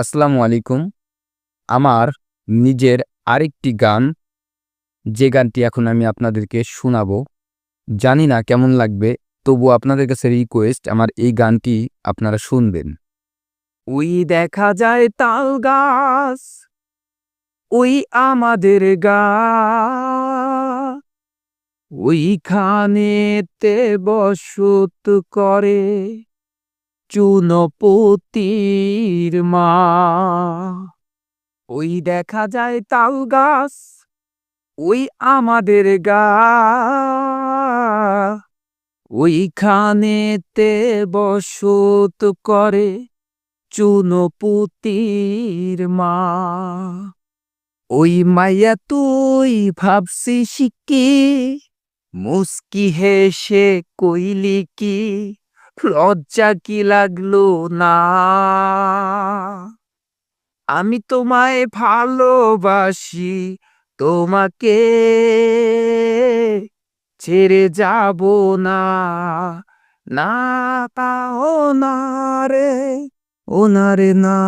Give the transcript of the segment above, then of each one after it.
আসসালামু আলাইকুম। আমার নিজের আরেকটি গান, যে গানটি এখন আমি আপনাদেরকে শোনাবো। জানি না কেমন লাগবে, তবু আপনাদের কাছে রিকোয়েস্ট আমার এই গানটি আপনারা শুনবেন। ওই দেখা যায় তাল গাছ, ওই আমাদের গা। ওইখানেতে বসত করে চুনপতির মা। ওই দেখা যায় তাল গাছ, ওই আমাদের গা। ওইখানেতে বসত করে চুনপুতির মা। ওই মাইয়া তুই ভাবছি শিকি মুস্কি হেসে কইলি কি? লজ্জা কি লাগল না? আমি তোমায় ভালোবাসি, তোমাকে ছেড়ে যাব না। না তাও না রে ও না রে না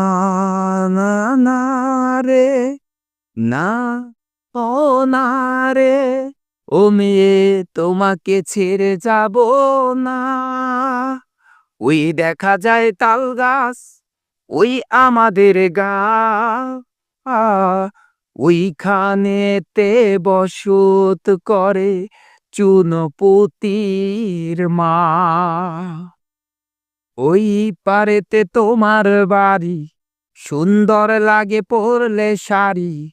না না রে। না ও না রে ও মেয়ে, তোমাকে ছেড়ে যাব না। ওই দেখা যায় তাল গাছ, ওই আমাদের গা। ওইখানেতে বসত করে চুনপতির মা। ওই পারেতে তোমার বাড়ি, সুন্দর লাগে পরলে শাড়ি।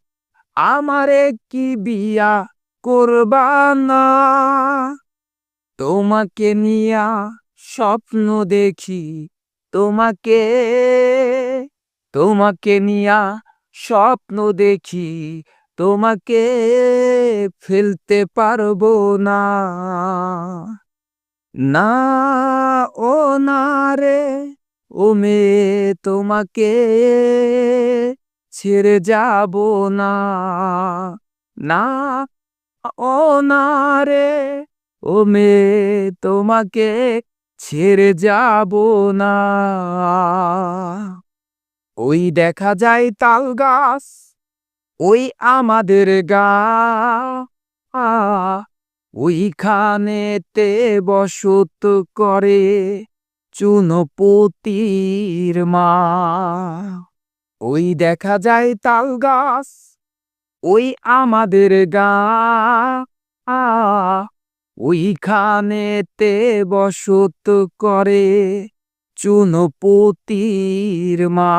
আমারে কি বিয়া করবা না? তোমাকে নিয়া স্বপ্ন দেখি তোমাকে তোমাকে নিয়া স্বপ্ন দেখি তোমাকে ফেলতে পারব না। না ও না রে, ও মেয়ে তোমাকে ছেড়ে যাব না। না ও না রে, ও মেয়ে তোমাকে ছেড়ে যাব না। ওই দেখা যায় তাল গাছ, ওই আমাদের গা। ওইখানেতে বসত করে চুনপতির মা। ওই দেখা যায় তাল গাছ, ওই আমাদের গা। ওইখানেতে বসত করে চুনপতির মা।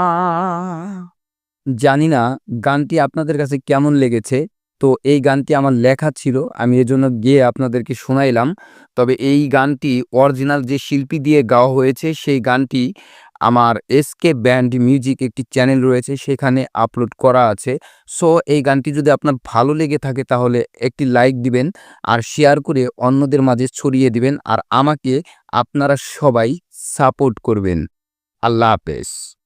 জানি না গানটি আপনাদের কাছে কেমন লেগেছে, তো এই গানটি আমার লেখা ছিল, আমি এজন্য গিয়ে আপনাদেরকে শোনাইলাম। তবে এই গানটি অরিজিনাল যে শিল্পী দিয়ে গাওয়া হয়েছে, সেই গানটি আমার এসকে ব্যান্ড মিউজিক একটি চ্যানেল রয়েছে, সেখানে আপলোড করা আছে। সো এই গানটি যদি আপনার ভালো লেগে থাকে, তাহলে একটি লাইক দিবেন আর শেয়ার করে অন্যদের মাঝে ছড়িয়ে দিবেন আর আমাকে আপনারা সবাই সাপোর্ট করবেন। আল্লাহ হাফেজ।